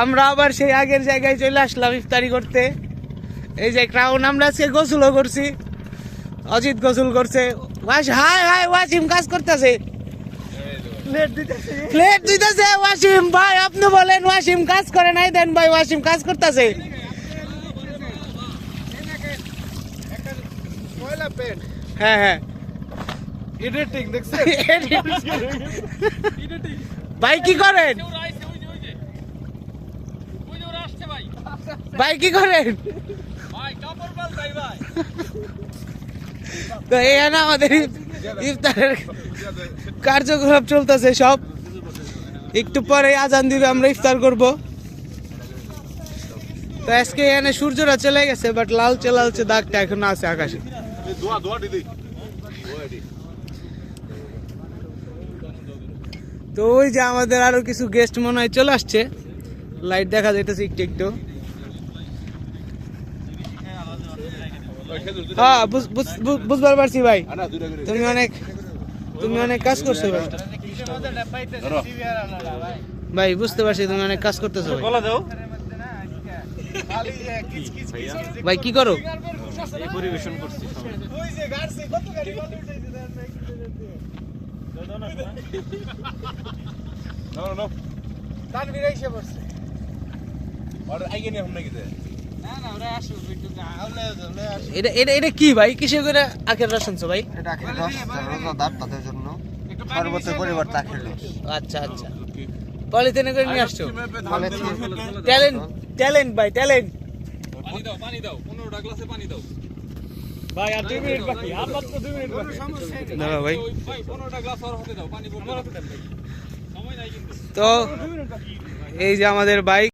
আমরা আবার সেই আগের জায়গায় চলে আসলাম ইফতারি করতে। এই যে ক্রাউন আমরা আজকে গোসলও করছি। অজিত গোসল করছে। ওয়াস হাই হাই ওয়াসিম কাজ করতেছে। প্লেট দিতেছে। ওয়াসিম। ভাই আপনি বলেন ওয়াসিম কাজ করে নাই? দেন ভাই ওয়াসিম কাজ করতেছে। হ্যাঁ হ্যাঁ। এডিটিং দেখছেন? ভাই কি করেন? ভাই কি করেন? তো এখানে আমাদের ইফতারের কার্যকলাপ চলতেছে সব। একটু পরে আজান দিবে আমরা ইফতার করব। তো আজকে এখানে সূর্যটা চলে গেছে বাট লালচে লালচে দাগটা এখন আছে আকাশে। দোয়া দোয়া দিদি তো ওই যে আমাদের আরও কিছু গেস্ট মনে হয় চলে আসছে। লাইট দেখা যাইতেছে একটু একটু। হ্যাঁ বুঝ- বুঝ- বুঝ- বুঝবার পারছি ভাই। তুমি অনেক তুমি অনেক কাজ করছ ভাই। ভাই বুঝতে পারছি তুমি অনেক কাজ করতেছো ভাই। কি করো? পরিবেশন করছি No, no, no. এটা এটা এটা কি ভাই? কিসে করে আখের রস আনছো ভাই? এটা আখের রস রোজাদার তাদের জন্য। আখের রস। আচ্ছা আচ্ছা। পলিথিনে করে নিয়ে আসছো? ট্যালেন্ট ট্যালেন্ট ভাই ট্যালেন্ট। পানি দাও পানি দাও 15টা গ্লাসে পানি দাও। ভাই আর মিনিট বাকি আর মাত্র দুই মিনিট বাকি। দাঁড়া ভাই। ভাই 15টা গ্লাস আর হতে দাও পানি পড়তে দাও। সময় নাই কিন্তু। তো এই যে আমাদের বাইক।